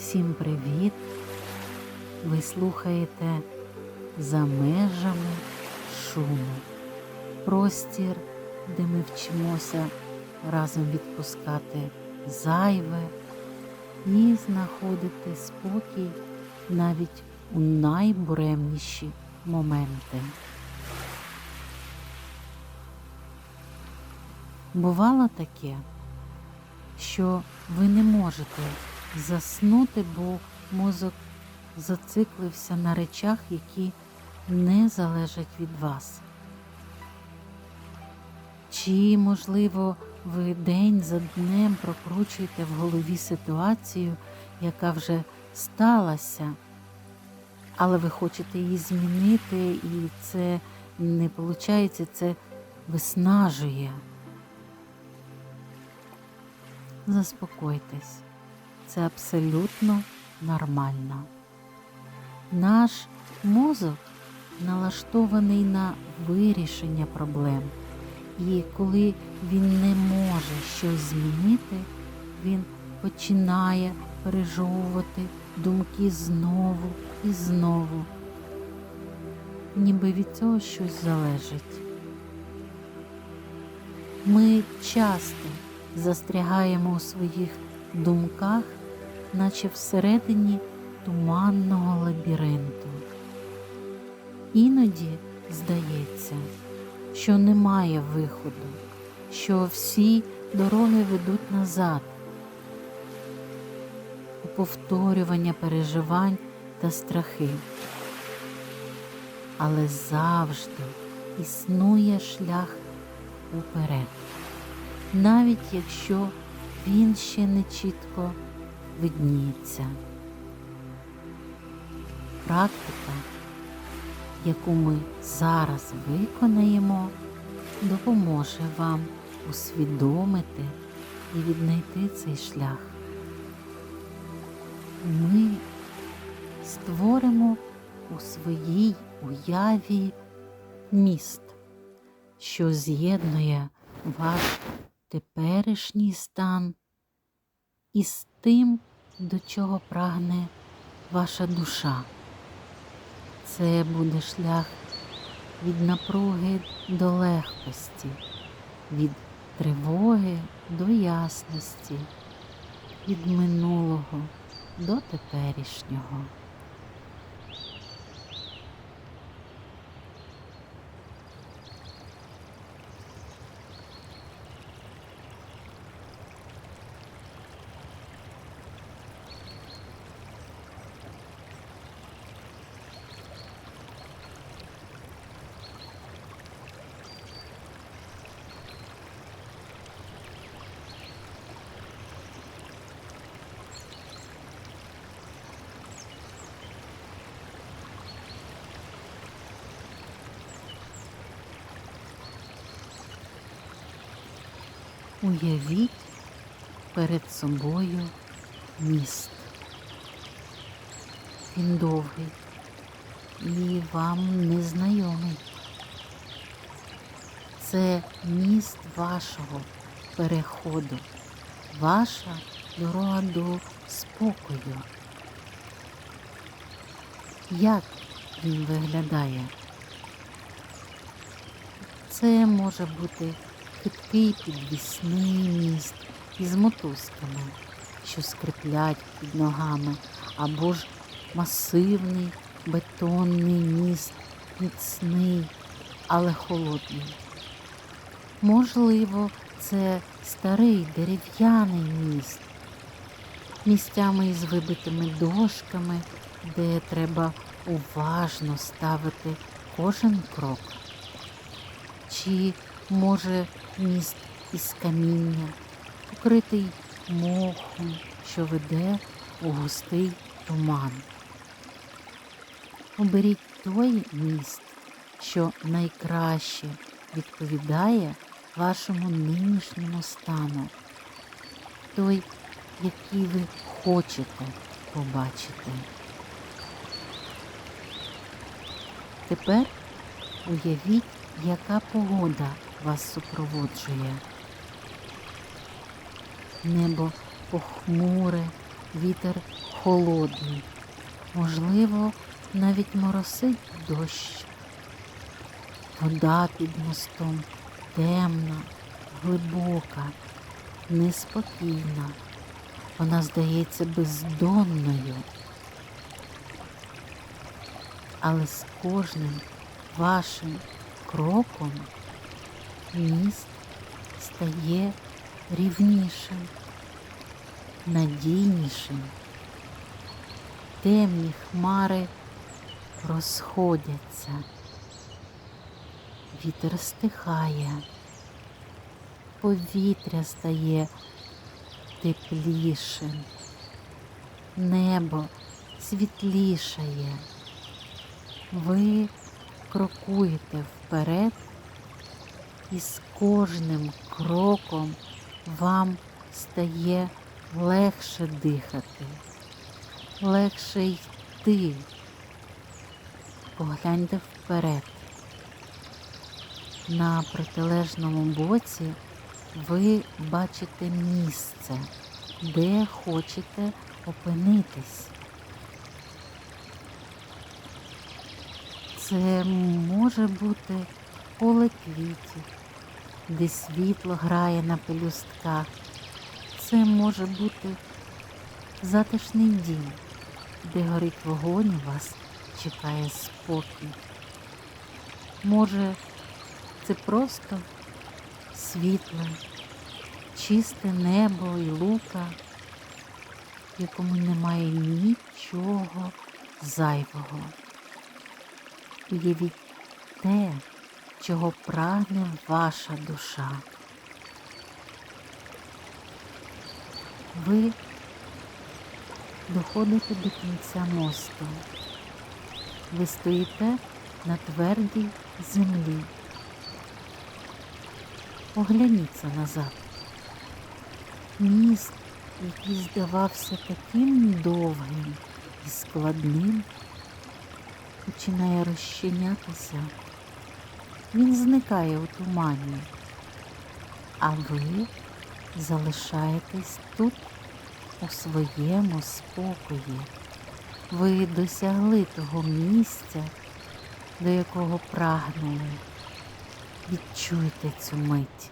Всім привіт! Ви слухаєте за межами шуму. Простір, де ми вчимося разом відпускати зайве і знаходити спокій навіть у найбуремніші моменти. Бувало таке, що ви не можете заснути, бо мозок зациклився на речах, які не залежать від вас. Чи, можливо, ви день за днем прокручуєте в голові ситуацію, яка вже сталася, але ви хочете її змінити, і це не виходить, це виснажує. Заспокойтесь, це абсолютно нормально. Наш мозок налаштований на вирішення проблем, і коли він не може щось змінити, він починає пережовувати думки знову і знову, ніби від цього щось залежить. Ми часто застрягаємо у своїх думках, наче всередині туманного лабіринту. Іноді здається, що немає виходу, що всі дороги ведуть назад, у повторювання переживань та страхи. Але завжди існує шлях уперед навіть якщо він ще не чітко видніється. Практика, яку ми зараз виконаємо, допоможе вам усвідомити і віднайти цей шлях. Ми створимо у своїй уяві міст, що з'єднує ваш теперішній стан і з тим, до чого прагне ваша душа. Це буде шлях від напруги до легкості, від тривоги до ясності, від минулого до теперішнього. Уявіть перед собою міст. Він довгий і вам незнайомий. Це міст вашого переходу, ваша дорога до спокою. Як він виглядає? Це може бути хиткий підвісний міст із мотузками, що скриплять під ногами, або ж масивний бетонний міст, міцний, але холодний. Можливо, це старий дерев'яний міст, місцями із вибитими дошками, де треба уважно ставити кожен крок. Чи може міст із каміння, покритий мохом, що веде у густий туман. Оберіть той міст, що найкраще відповідає вашому нинішньому стану, той, який ви хочете побачити. Тепер уявіть, яка погода вас супроводжує. Небо похмуре, вітер холодний, можливо, навіть моросить дощ. Вода під мостом темна, глибока, неспокійна. Вона здається бездонною. Але з кожним вашим кроком міст стає рівнішим, надійнішим. Темні хмари розходяться, вітер стихає, повітря стає теплішим, небо світлішає. Ви крокуєте вперед, і з кожним кроком вам стає легше дихати, легше йти. Погляньте вперед. На протилежному боці ви бачите місце, де хочете опинитись. Це може бути поле квітів, де світло грає на пелюстках. Це може бути затишний дім, де горить вогонь, вас чекає спокій. Може, це просто світле, чисте небо і лука, в якому немає нічого зайвого. Уявіть те, чого прагне ваша душа. Ви доходите до кінця мосту. Ви стоїте на твердій землі. Огляніться назад. Міст, який здавався таким довгим і складним, починає розчинятися. Він зникає у тумані, а ви залишаєтесь тут у своєму спокої. Ви досягли того місця, до якого прагнули. Відчуйте цю мить.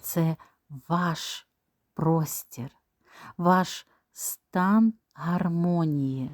Це ваш простір, ваш стан гармонії.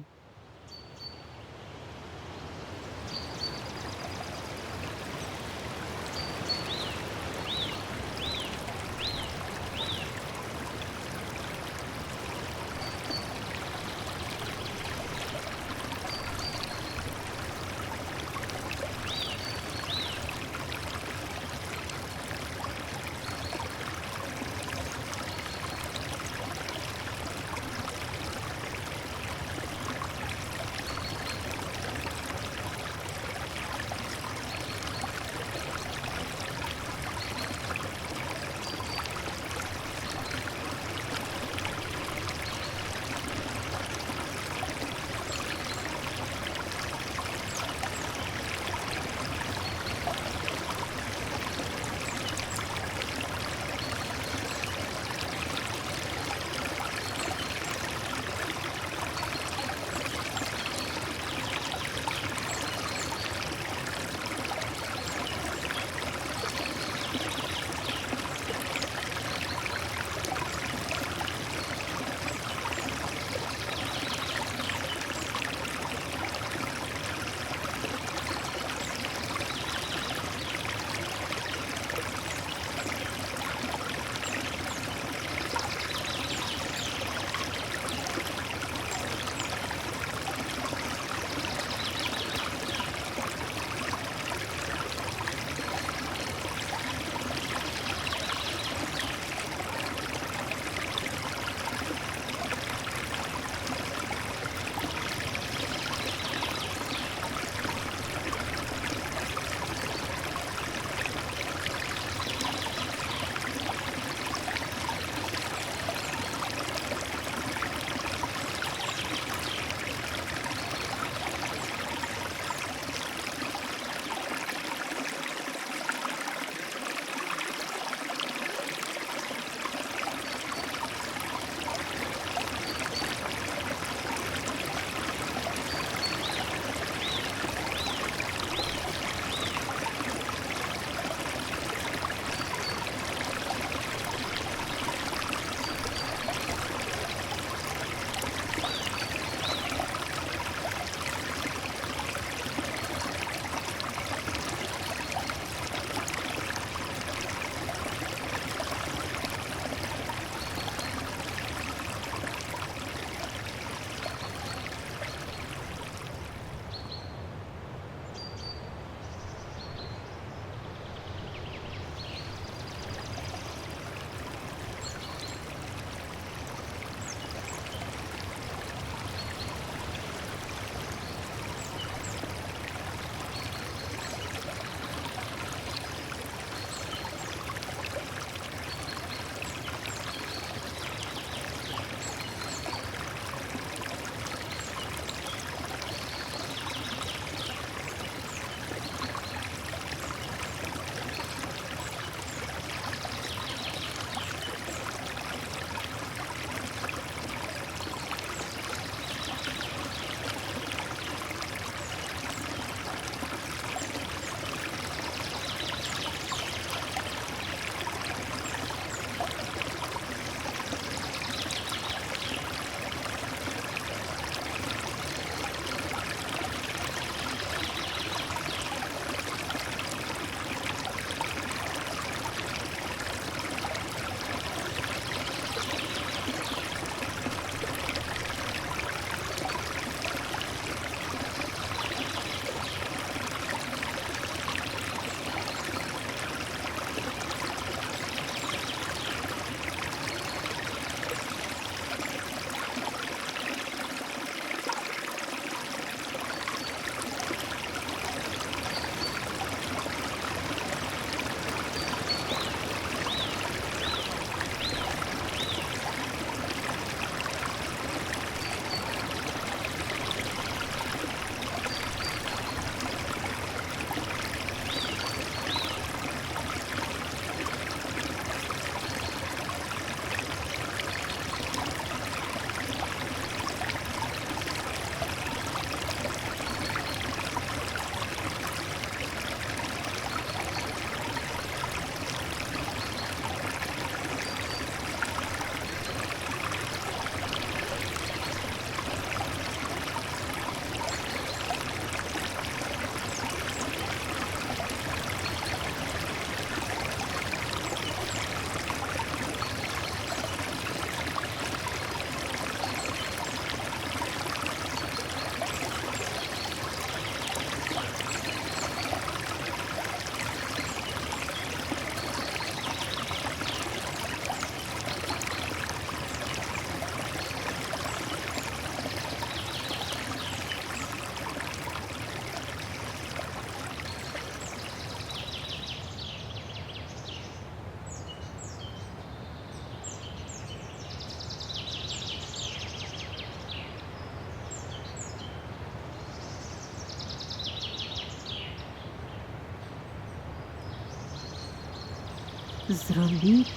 Зробіть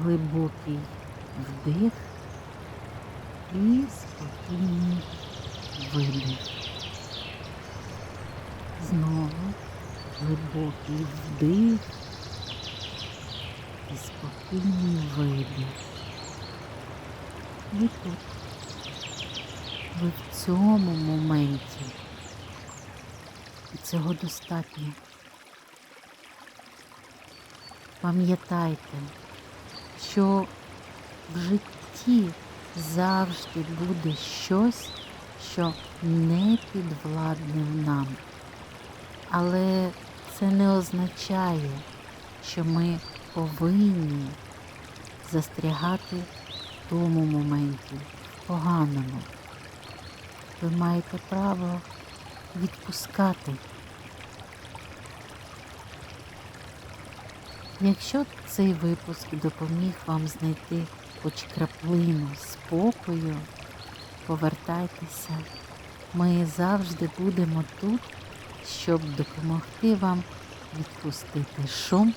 глибокий вдих і спокійний видих. Знову глибокий вдих і спокійний видих. Ви тут. Ви в цьому моменті. І цього достатньо. Пам'ятайте, що в житті завжди буде щось, що не підвладне нам. Але це не означає, що ми повинні застрягати в тому моменті, поганому. Ви маєте право відпускати. Якщо цей випуск допоміг вам знайти хоч краплину спокою, повертайтеся. Ми завжди будемо тут, щоб допомогти вам відпустити шум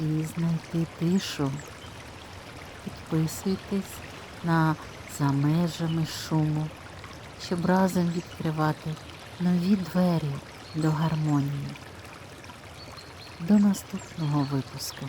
і знайти тишу. Підписуйтесь на за межами шуму, щоб разом відкривати нові двері до гармонії. До наступного випуску.